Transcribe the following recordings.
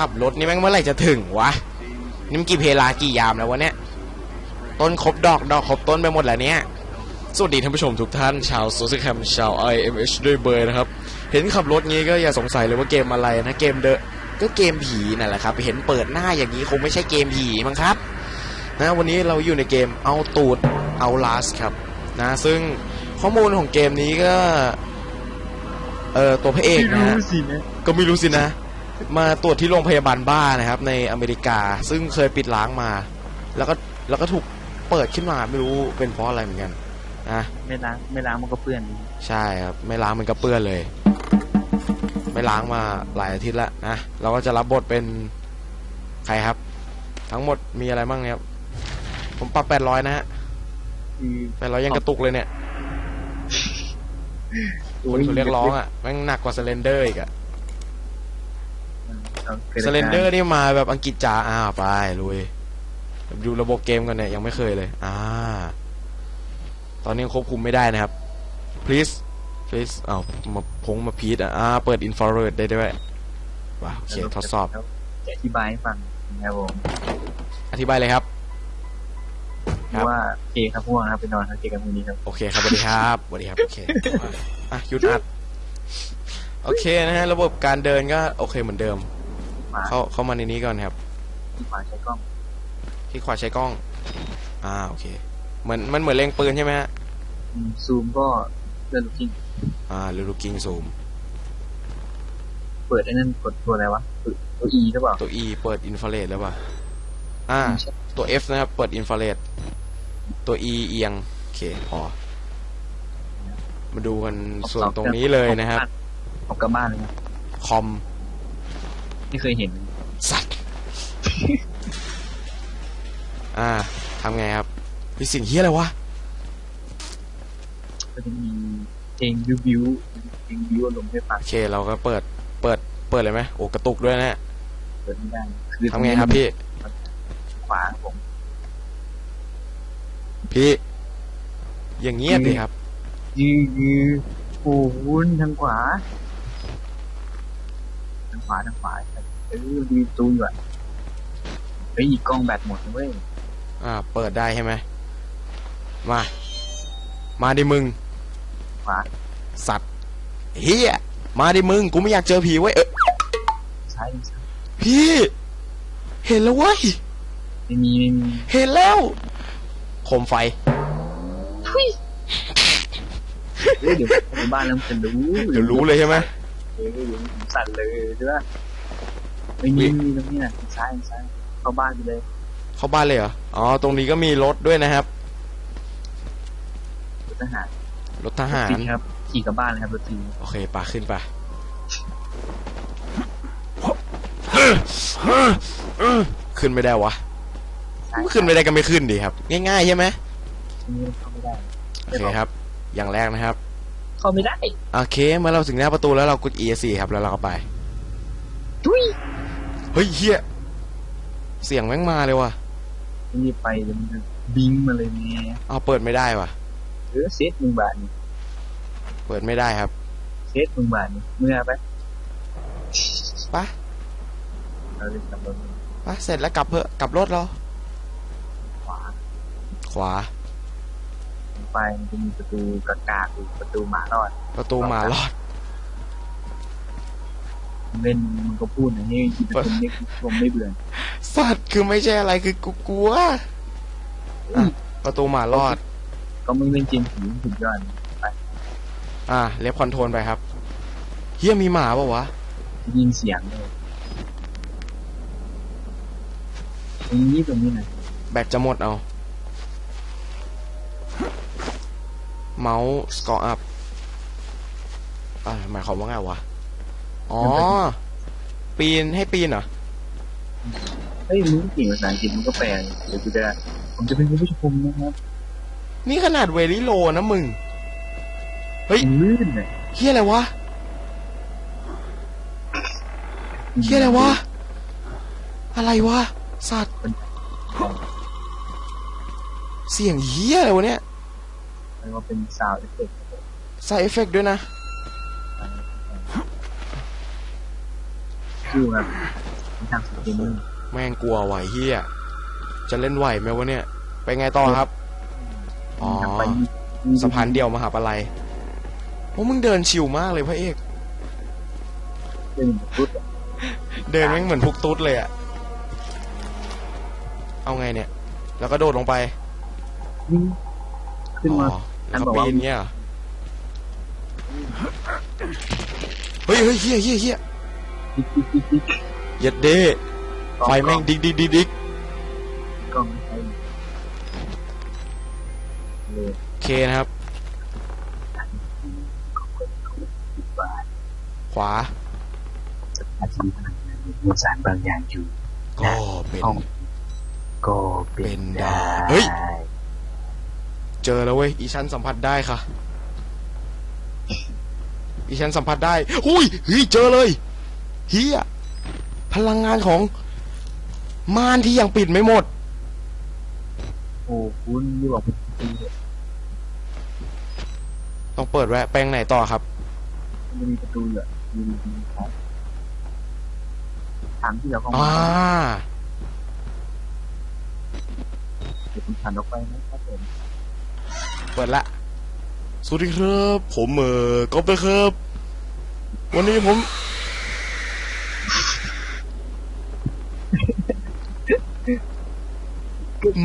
ขับรถนี่แม่งเมื่อไหร่จะถึงวะนี่มันกี่เพลากี่ยามแล้ววะเนี่ยต้นครบดอกดอกครบต้นไปหมดแล้วเนี่ยสวัสดีท่านผู้ชมทุกท่านชาวโซเชียลแคมชาว IMH ด้วยเบอร์นะครับ เห็นขับรถงี้ก็อย่าสงสัยเลยว่าเกมอะไรนะเกมเดอะก็เกมผีนั่นแหละครับ เห็นเปิดหน้าอย่างนี้คงไม่ใช่เกมผีมั้งครับนะวันนี้เราอยู่ในเกมเอาตูดเอาลาสครับนะซึ่งข้อมูลของเกมนี้ก็เอ่อตัวพระเอกนะฮะสินะก็ไม่รู้สินะ มาตรวจที่โรงพยาบาลบ้านะครับ ในอเมริกา ซึ่งเคยปิดล้างมา แล้วก็แล้วก็ถูกเปิดขึ้นมาไม่รู้เป็นเพราะอะไรเหมือนกันนะไม่ล้างไม่ล้างมันก็เปื้อนดีใช่ครับไม่ล้างมันก็เปื้อนเลย ไม่ล้างมาหลายอาทิตย์แล้วนะเราก็จะรับบทเป็นใครครับ ทั้งหมดมีอะไรบ้างเนี่ยครับผมปรับแปดร้อยนะฮะคือแปดร้อยยังกระตุกเลยเนี่ยคนเขาเรียกร้องอะแม่งหนักกว่าเซเลนเดอร์อีกอะ เซเลนเดอร์นี่มาแบบอังกฤษจ๋าอ้าวไปลุยดูระบบเกมกันเนี่ยยังไม่เคยเลย อ่า ตอนนี้ยังควบคุมไม่ได้นะครับ please please อ้าวมาพงมาพีดอะอ่าเปิดอินฟราเรดได้ด้วยว้าวโอเคทดสอบจะอธิบายให้ฟังนะครับผมอธิบายเลยครับครับว่าเคครับพวกนะครับไปนอนครับเจอกันพรุ่งนี้ครับโอเคครับสวัสดีครับสวัสดีครับโอเคอะหยุดอัดโอเคนะฮะระบบการเดินก็โอเคเหมือนเดิม ขวาเข้าเข้ามาในนี้ก่อนครับที่ขวาใช้กล้องที่ขวาใช้กล้อง อ่าโอเค เหมือนมันเหมือนเล็งปืนใช่ไหมฮะอืมซูมก็เลื่อนลูกกิ้งอ่าหรือลูกกิ้งซูม เปิดไอ้นั่นกดตัวอะไรวะเปิดตัว E หรือเปล่าตัว E เปิดอินฟราเรดแล้วป่ะอ่าไม่ใช่ตัว F นะครับ เปิดอินฟราเรดตัว E เอียงโอเคพอมาดูกันส่วนตรงนี้เลยนะครับออกกลับบ้านเลยนะคอม ไม่เคยเห็น สัตว์ อ่าทำไงครับมีสิ่งเฮียอะไรวะก็จะมีเพลงบิวบิวเพลงบิวอารมณ์ให้ฟังโอเค เราก็เปิด เปิด เปิดเลยไหมโอ้กระตุกด้วยนะฮะเปิดไม่ได้คือทำไงครับพี่ ขวาครับผม พี่ อย่างเงียบดิครับยือยือโอ้โหทางขวาทางขวาทางขวาครับเออดูตูอยู่อะเฮ้ยกล้องแบตหมดนะเว้ยอ่า เปิดได้ใช่ไหมมา มาดิมึงขวาสัตว์เฮียมาดิมึงกูไม่อยากเจอผีเว้ยเออซ้ายซ้ายพี่ เห็นแล้วเว้ยไม่มีไม่มีเห็นแล้วโคมไฟเฮ้ยเดี๋ยวไปบ้านแล้วมันจะรู้เดี๋ยวรู้เลยใช่ไหม เออเดี๋ยวผมสั่นเลยใช่ปะไม่มีไม่มีตรงนี้นะซ้ายซ้ายเข้าบ้านไปเลย เข้าบ้านเลยเหรอ อ๋อ ตรงนี้ก็มีรถด้วยนะครับ รถทหาร รถทหารรถตีครับ ขี่กลับบ้านเลยครับรถตีโอเคป่าขึ้นป่ะขึ้นไม่ได้วะซ้ายขึ้นไม่ได้ก็ไม่ขึ้นดีครับ ง่ายๆใช่ไหมตรงนี้เข้าไม่ได้โอเคครับ อย่างแรกนะครับ เข้าไม่ได้ โอเค เมื่อเราถึงหน้าประตูแล้วเรากด ESC ครับแล้วเราก็ไปทุยเฮ้ยเฮียเสียงแม่งมาเลยว่ะนี่ไปเดี๋ยวมันจะบิงมาเลยเนี่ยเอาเปิดไม่ได้ว่ะเออเซตหนึ่งบาทนี่เปิดไม่ได้ครับเซตหนึ่งบาทนี่เมื่อไปไปะเราเลยกลับรถปะเสร็จแล้วกลับเพื่อะกลับรถเราขวาขวา ไปมันจะมีประตูกากากอยู่ประตูหมารอด ประตูหมารอดเล่นมันก็พูดอย่างนี้อีเป็นคนเล็กผมไม่เบื่อสัตว์คือไม่ใช่อะไรคือกูกลัวอะประตูหมารอด ก็มึงเล่นเกมผีสุดยอดอะเล็บคอนโทรลไปครับเฮียมีหมาปะวะยินเสียงเลยตรงนี้ตรงนี้นะแบตจะหมดเอา เมาส์สกอร์อัพอ่าหมายความว่าไงวะ อ๋อ ปีนให้ปีนเหรอเฮ้ยมึงเก่งภาษาอังกฤษมึงก็แปลเดี๋ยวกูจะผมจะเป็นผู้ชมนะครับนี่ขนาดเวลิโลนะมึง เฮ้ยมันลื่นเลยเฮียอะไรวะเฮียอะไรวะ อะไรวะ สัตว์ เสียงเฮียอะไรวะเนี่ย เรียกว่าเป็นซาวด์เอฟเฟกต์ใส่เอฟเฟกต์ด้วยนะดูครับมีทางสุดเกมเมอร์แม่งกลัวไหวเฮียจะเล่นไหวไหมวะเนี่ย ไปไงต่อครับ อ๋อทางไปมีสะพานเดียวมหาปลัยโอ้มึงเดินชิวมากเลยพระเอกเดินพุทธอะเดินแม่งเหมือนพุกตุ๊ดเลยอะเอาไงเนี่ย แล้วก็โดดลงไปนี่ ขึ้นมาอ๋อแล้วท่านบก็อกปีว่านเงี้ยเหรอเฮ้ยเฮ้ยเฮียเฮียเฮียดิ๊กดิ๊กดิ๊กดิ๊กเย็ดเด้ไฟแม่งดิกดิกดิกดิกกล้องไม่ใช่เลยโอเคนะครับสิบบาทขวาอาชีพพนักงานมีสารบางอย่างอยู่ก็เป็นห้องก็เป็นเป็นได้ได้เฮ้ย เจอแล้วเว้ยอีชั้นสัมผัสได้ค่ะ อีชั้นสัมผัสได้อุ้ยเฮ้ยเจอเลยเฮียพลังงานของม่านที่ยังปิดไม่หมด โอ้คุณนี่บอกเป็นปีเลยต้องเปิดแวะแปลงไหนต่อครับมันมีประตูเหรอมีมีมีครับถามที่เราเข้าอ่ามาเดี๋ยวคุณผ่านออกไปนะครับผม เปิดละ สวัสดีครับ ผมเออก๊อฟนะครับ วันนี้ผม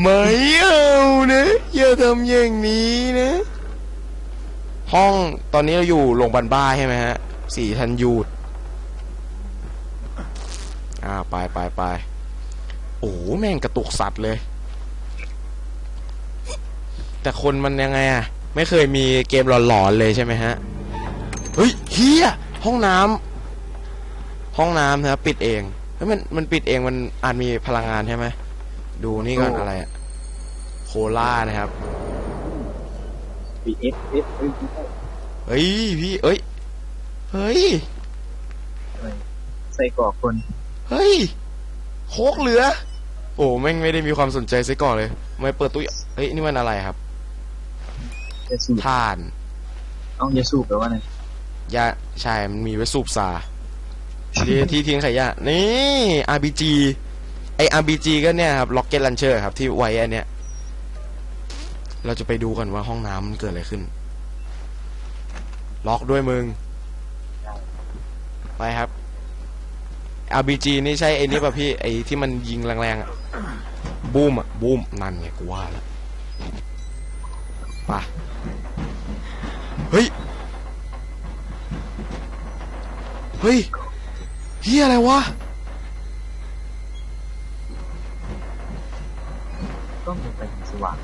ไม่เอานะอย่าทำอย่างนี้นะ ห้องตอนนี้เราอยู่โรงพยาบาลบ้าใช่ไหมฮะสี่ทันยูดอ่าไปไปไปโอ้โหแม่งกระตุกสัตว์เลย แต่คนมันยังไงอะไม่เคยมีเกมหลอนๆเลยใช่ไหมฮะเฮ้ยเฮียห้องน้ำห้องน้ำนะครับปิดเองเฮ้ยมันมันปิดเองมันอาจมีพลังงานใช่ไหมดูนี่ก่อนอะไรอะโคล่านะครับปีเอฟเอฟเอ้ยไม่ใช่เฮ้ยพี่เอ้ยเฮ้ยอะไรใส่กรอกคนเฮ้ยโคกเหลือ โอ้แม่งไม่ได้มีความสนใจซะก่อนเลยไม่เปิดตู้เฮ้ยนี่มันอะไรครับ ยาสูบถ่านเอ้ายาสูบแปลว่าไงยาใช่มันมีไว้สูบซาที่ที่ทิ้งขยะนี่ RBG ไอ RBG ก็เนี่ยครับ Rocket Launcher ครับที่ไว้อันเนี้ยเราจะไปดูกันว่าห้องน้ำมันเกิดอะไรขึ้น ล็อกด้วยมึง ไปครับ RBG นี่ใช่ไอ้นี่ป่ะพี่ ไอ้ที่มันยิงแรงๆอะบูมอะบูม นั่นไงกูว่าแล้ว ไปเฮ้ย เฮ้ยเฮียอะไรวะต้องเป็นไฟสว่าง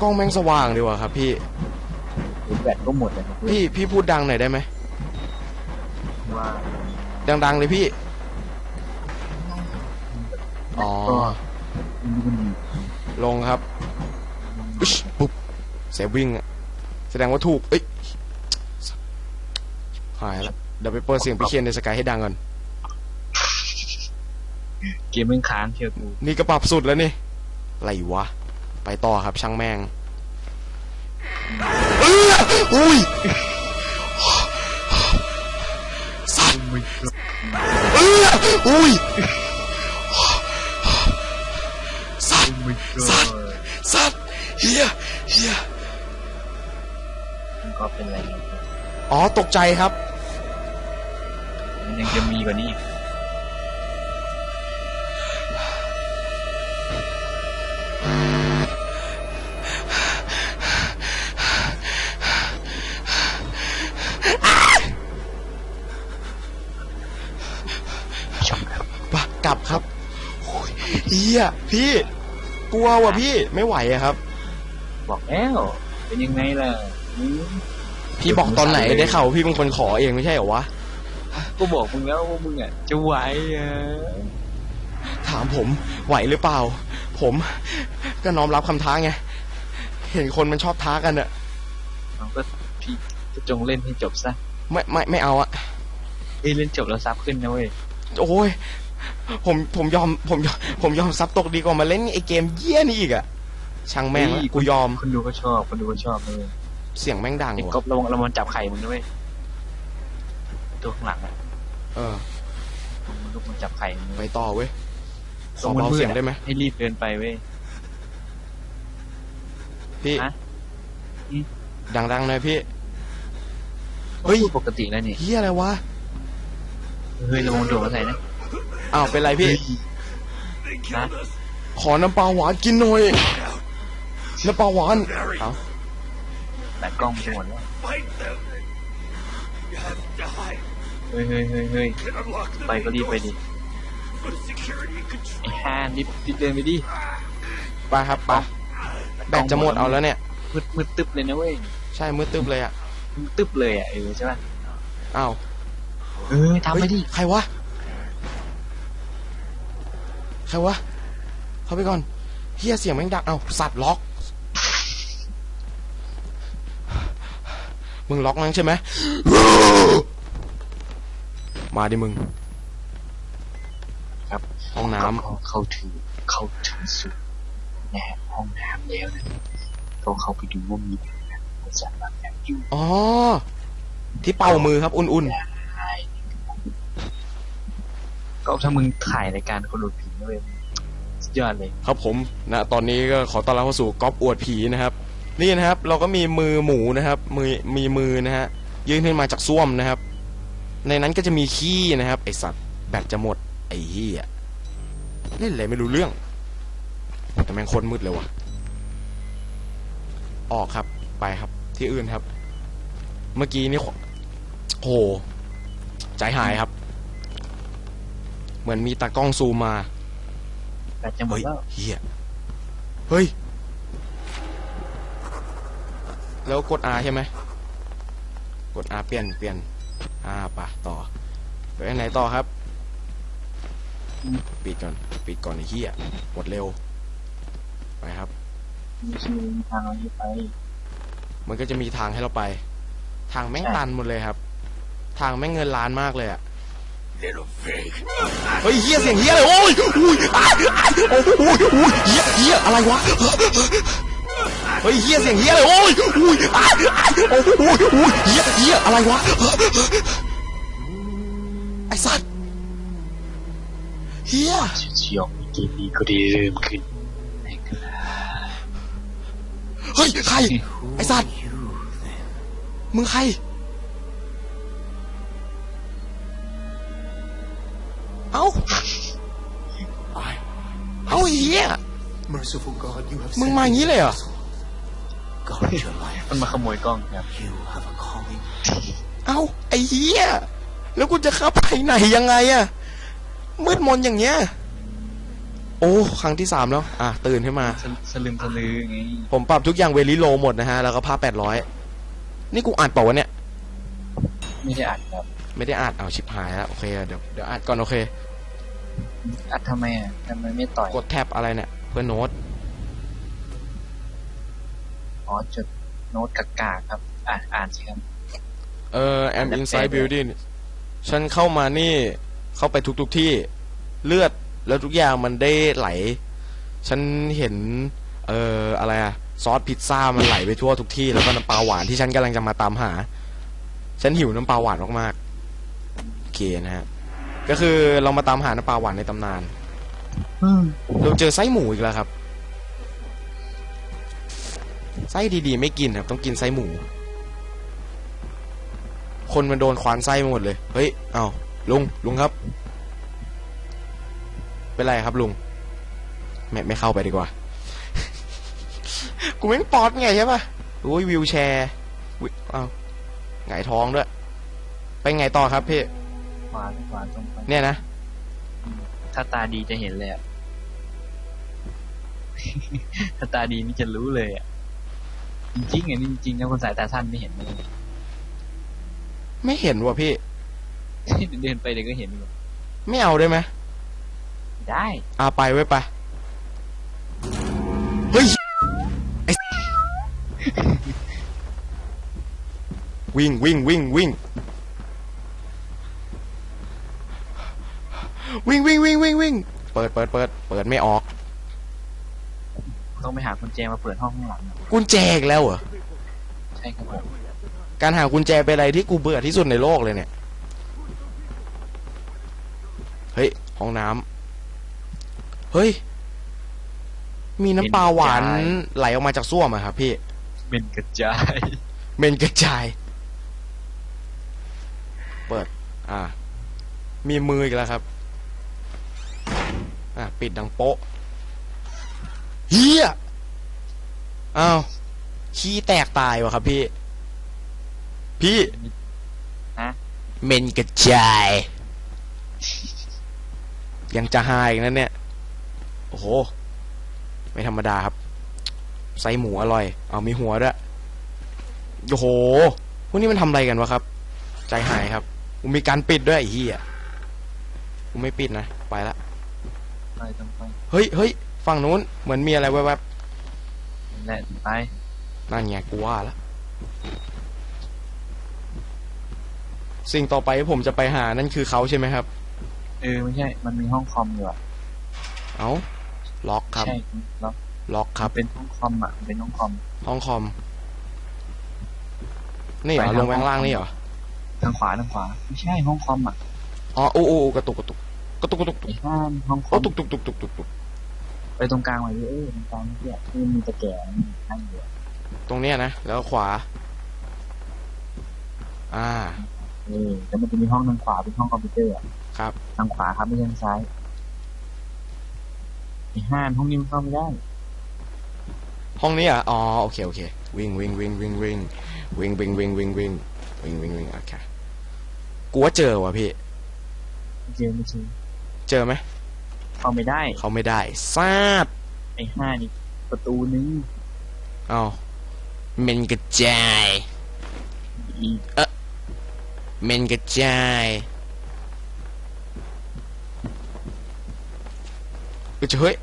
กล้องแม่งสว่างดีว่ะครับพี่ หรือแบตก็หมดเลยนะพี่พี่พูดดังหน่อยได้ไหม ว่าดังๆเลยพี่ อ๋อ ก็มันมันมีลงครับอึชปุ๊บ เสียวิ่งอะแสดงว่าถูก เอ้ยหายแล้วเดี๋ยวไปเปิดเสียงพี่เคียนในสกายให้ดังก่อน เกมมึงค้างเชียวกูนี่ก็ปรับสุดแล้วนี่อะไรวะ ไปต่อครับช่างแม่งเอ้ออุ้ยสัตว์เอ้ออุ้ยสัตว์สัตว์สัตว์เฮียเฮียมัน ก็เป็นอะไรเนี่ยอ๋อตกใจครับ มันยังจะมีกว่านี้อีกชมครับปะกลับครับโอ้ยเฮียพี่ กลัวว่ะพี่ไม่ไหวอะครับ บอกแล้ว เป็นยังไงล่ะอืม พี่บอกตอนไหนได้ข่าวว่าพี่เป็นคนขอเองไม่ใช่เหรอวะ ก็บอกมึงแล้วว่ามึงอะจะไหวอะถามผมไหวหรือเปล่า ผมก็น้อมรับคำท้าไง เห็นคนมันชอบท้ากันอะเราก็พี่จะจงเล่นให้จบซะ ไม่ไม่ไม่เอาอะเอ้ยเล่นจบแล้วซับขึ้นนะเว้ย โอ้ย ผมผมยอมผมยอมผมยอมซับตกดีกว่ามาเล่นไอเกมเยี่ยนี่อีกอะช่างแม่งละกูยอม คนดูก็ชอบ คนดูก็ชอบนะเลย เสียงแม่งดังไอ้ว่ะก๊อฟระวังระวังจับไข่มึงนะเว้ยตัวข้างหลังอะเออทุกคนจับไข่ไปต่อเว้ยขตรองมันเบามืดเสียงได้ไหมให้รีบเดินไปเว้ย พี่ฮะอืม ดังๆหน่อยพี่ เฮ้ย พูดปกติแล้วนี่เฮียอะไรวะเฮ้ยระวังโดดมาใส่นะอ้าวเป็นไรพี่ นะขอน้ำปลาหวานกินหน่อยน้ำปลาหวานเอ้า แต่กล้องจะหมดแล้ว Fight them! You have died. เฮ้ยเฮ้ยเฮ้ยเฮ้ย Can unlock the ไปก็รีบไปดิ Put security in ไอ้ control. ห่ารีบรีบเดินไปดิไปครับไปแบตจะหมดเอาแล้วเนี่ย มืดมืดตึ๊บเลยนะเว้ยใช่มืดตึ๊บเลยอะมืดตึ๊บเลยอะเออใช่ป่ะอ้าวเออทำไปดิเฮ้ยใครวะ ใครวะ เข้าไปก่อนเฮียเสียงแม่งดัง เอ้าสัตว์ล็อก มึงล็อกนั่งใช่ไหมมาดิมึง ครับห้องน้ำ ก็เข้าถึงเข้าถึงสุดแนบห้องน้ำแล้วนะก็เข้าไปดูว่ามีอะไรนะบริษัทบางอย่างอยู่อ๋อ ที่เป่ามือครับ อุ่นใช่ก็ถ้ามึงถ่ายรายการคนดูผีนะเว้ยสุดยอดเลย ๆ ครับผมนะตอนนี้ก็ขอต้อนรับเข้าสู่ก๊อปอวดผีนะครับ นี่นะครับ เราก็มีมือหมูนะครับ มือมีมือนะฮะยื่นขึ้นมาจากส้วมนะครับ ในนั้นก็จะมีขี้นะครับ ไอสัตว์แบตจะหมดไอ้เหี้ยเล่นอะไรไม่รู้เรื่อง แต่แม่งโคนมืดเลยวะออกครับไปครับ ที่อื่นครับ เมื่อกี้นี่ขวโหใจหายครับ เหมือนมีตากล้องซูมมาแต่จะหมดเฮ้ยแล้วเฮียเฮ้ย แล้วกด R ใช่ไหมกด R เปลี่ยนเปลี่ยนอ่าปะต่อไปไหนต่อครับ ปิดก่อน ปิดก่อนไอ้เหี้ยหมดเร็ว ไปครับมีชื่อทางเราที่ไปมันก็จะมีทางให้เราไป ทางแม่งใช่ตันหมดเลยครับ ทางแม่งเงินล้านมากเลยอะ Little pig. เฮ้ยเฮียเสียงเฮียเลยโอ้ยอุ้ยอ้ายอ้ายโอ้ยอุ้ยอุ้ยเฮียเฮียอะไรวะ เฮ้ยเฮียเสียงเฮียเลยโอ้ยอุ้ยอ้ายอ้ายโอ้ยอุ้ยอุ้ยเฮียเฮียอะไรวะไอสัตว์เฮียเชียวๆเกมนี้ก็ได้เริ่มขึ้นนะครับเฮ้ยใครไอสัตว์มึงใครเอ้าเอ้าไอ้เฮีย Merciful God, you have มึงมาอย่างนี้เลยเหรอ God your life. มันมาขโมยกล้องครับ You have a calling. เอ้าไอ้เฮียแล้วกูจะเข้าไปไหนยังไงอะมืดมนอย่างเงี้ย โอ้ ครั้งที่สามแล้ว อะ ตื่นขึ้นมา สสลึมสลือไงผมปรับทุกอย่างเวลิโลหมดนะฮะ แล้วก็ภาพแปดร้อยนี่กูอ่านเปล่าวะเนี่ย ไม่ได้อัดครับไม่ได้อ่านเอาชิบหายแล้วโอเค เดี๋ยวเดี๋ยวอ่านก่อนโอเค อัดทำไมอะทำไมไม่ต่อย กดแท็บอะไรเนี่ย เพื่อโน้ต อ๋อจดโน้ตกากาครับ อ่านอ่านสิครับ เออ am แต่ inside แต่ building ฉันเข้ามานี่ เข้าไปทุกๆที่เลือดแล้วทุกอย่างมันได้ไหล ฉันเห็น เอ่อ อะไรอะซอสพิซซ่ามันไหลไปทั่วทุกที่ แล้วก็น้ำปลาหวานที่ฉันกำลังจะมาตามหา ฉันหิวน้ำปลาหวานมากๆโอเคนะฮะก็คือเรามาตามหาน้ำปลาหวานในตำนานอืมเราเจอไส้หมูอีกแล้วครับ ไส้ดีๆ ไม่กินครับ ต้องกินไส้หมู คนมันโดนควานไส้ไปหมดเลย เฮ้ย เอาลุง ลุงครับ เป็นไรครับลุง ไม่ไม่เข้าไปดีกว่า กูไม่งปอดไงใช่ปะโอ้ยวิวแชร์วิเอาไงายท้องด้วย ไปไงต่อครับพี่หวานหวานตรงไปเนี่ยนะ ถ้าตาดีจะเห็นเลยอะถ้าตาดีนี่จะรู้เลยอะ จริงๆอะนี่จริงๆนะคนสายตาสั้นไม่เห็นเลยไม่เห็นว่ะพี่ เดินไปเดี๋ยวก็เห็นอยู่ไม่เอาได้ไหมได้อาไปไว้ไปเฮ้ยไอวิ่งวิ่งวิ่งวิ่งวิ่งวิ่งวิ่งวิ่งวิ่งเปิดเปิดเปิดเปิดไม่ออกต้อง ไปหากุญแจมาเปิดห้องข้างหลังอะกุญแจอีกแล้วเหรอ ใช่ครับผมการหากุญแจเป็นอะไรที่กูเบื่อที่สุดในโลกเลยเนี่ย เฮ้ย ห้องน้ำเฮ้ย มีน้ำปลาหวานไหลออกมาจากส้วมอะครับพี่ เป็นกระจาย เมนกระจาย เปิด อ่า มีมืออีกแล้วครับ อะ ปิดดังโป๊ะเฮีย อ้าวขี้แตกตายวะครับพี่ พี่ฮะ เมนกระจาย ยังจะหายอีกนั่นเนี่ย โอ้โห ไม่ธรรมดาครับ ไส้หมูอร่อย เอามีหัวด้วย โอ้โห พวกนี้มันทำอะไรกันวะครับ ใจหายครับกูมีการปิดด้วยไอ้เหี้ยกูไม่ปิดนะ ไปละ ไปต้องไปเฮ้ยเฮ้ยฝั่งนู้น เหมือนมีอะไรแวบนั่น แหละไปๆนั่นไงกูว่าละสิ่งต่อไปที่ผมจะไปหานั่นคือเขาใช่ไหมครับ เออไม่ใช่ มันมีห้องคอมอยู่อะเอาล็อกครับ ใช่แล้วล็อกครับ เป็นห้องคอมอะเป็นห้องคอม ห้องคอม นี่เหรอไปลทาง งไปข้างล่างห้องนี่เหรอ ทางขวาทางขวา ไม่ใช่ห้องคอมอะอ๋ออู้อู้อู้กระตุกกระตุกกระตุกกระตุกกระตุไอ้กห้างห้องคอโอ้มตุกตุกตุกตุกตุกตุก ไปตรงกลางไว้ดิเออตรงกลางเนี่ยที่มันมีตะแกรงนั่งอยู่อะตรงเนี้ยนะ แล้วขวา อ่าเออแล้วมันจะมีห้องทางขวาเป็นห้องคอมพิวเตอร์อะครับ ทางขวาครับไม่ใช่ทางซ้ายไอ้ห้างห้องนี้มันเข้าไม่ได้ห้องนี้อะอ๋อโอเคโอเค วิ่งวิ่งวิ่งวิ่งวิ่งวิ่งวิ่งวิ่งวิ่งวิ่งวิ่งวิ่งวิ่งโอเคกูว่าเจอว่ะพี่ไม่เจอไม่เจอเจอไหม เข้าไม่ได้ เขาไม่ได้ซาดไอ้ห้านี่ ประตูนึงเอาเมนกระจายอีกเมนกระจายก็จะเฮ้ย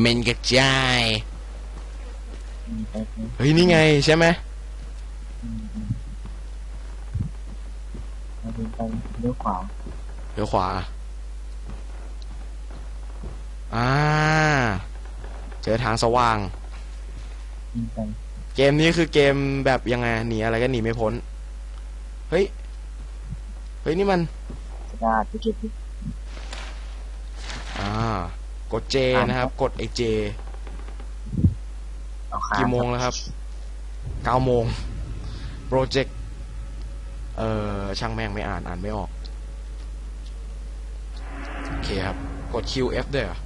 เมนกระจายมีไปไปเฮ้ยนี่ไงใช่ไหมอืมอืมเราเดินไปเลี้ยวขวาเดี๋ยวขวา อ่า เจอทางสว่างยิงไปเกมนี้คือเกมแบบยังไงหนีอะไรก็หนีไม่พ้น เฮ้ย เฮ้ยนี่มันกระดาษไปเก็บที่อ่ากดเจนะครับ กดไอเจเอาขากี่โมงแล้วครับเก้าโมงโปรเจกต์เอ่อช่างแม่งไม่อ่านอ่านไม่ออก โอเคครับ กด Q F ด้วยเหรอห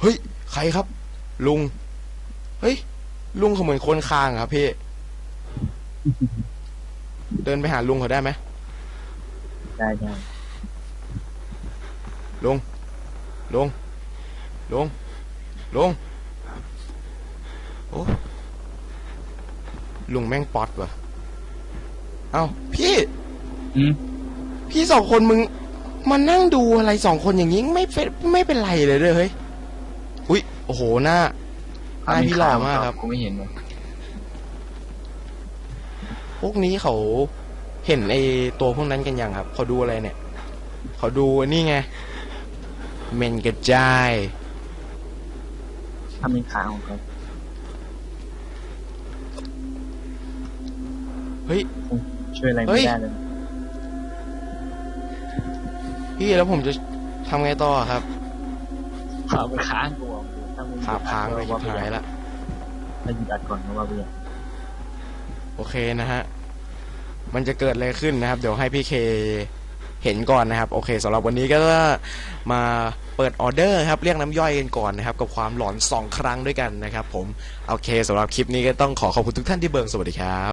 เฮ้ย ใครครับ ลุง เฮ้ย ลุงเขาเหมือนคนคางอะครับพี่ เดินไปหาลุงเขาได้ไหมได้ได้ลุง ลุง ลุง ลุง โอ้ลุงแม่งป๊อตว่ะเอ้าพี่อืมพี่สองคนมึงมานั่งดูอะไรสองคนอย่างนี้ไม่เป็นไม่เป็นไรเลยเลยเฮ้ย อุ้ยโอ้โหหน้าหน้าพี่หล่อมากครับ กูไม่เห็นเลยพวกนี้เขาเห็นไอตัวพวกนั้นกันยังครับเขาดูอะไรเนี่ยเขาดูนี่ไงเมนกระจายปามินคลางของเขาเฮ้ยช่วยอะไรเฮ้ไม่ยได้เลยพี่แล้วผมจะทำไงต่อครับขาไปค้างกู อะถ้ไม่ขาพางไปชิบหายละถ้าหยุดอัดก่อนก็ว่าไปเลยโอเคนะฮะ มันจะเกิดอะไรขึ้นนะครับ เดี๋ยวให้พี่เคเห็นก่อนนะครับ โอเคสำหรับวันนี้ก็มาเปิดออเดอร์ครับ เรียกน้ำย่อยกันก่อนนะครับ กับความหลอน2ครั้งด้วยกันนะครับ ผม โอเคสำหรับคลิปนี้ก็ต้องขอขอบคุณทุกท่านที่เบิงสวัสดีครับ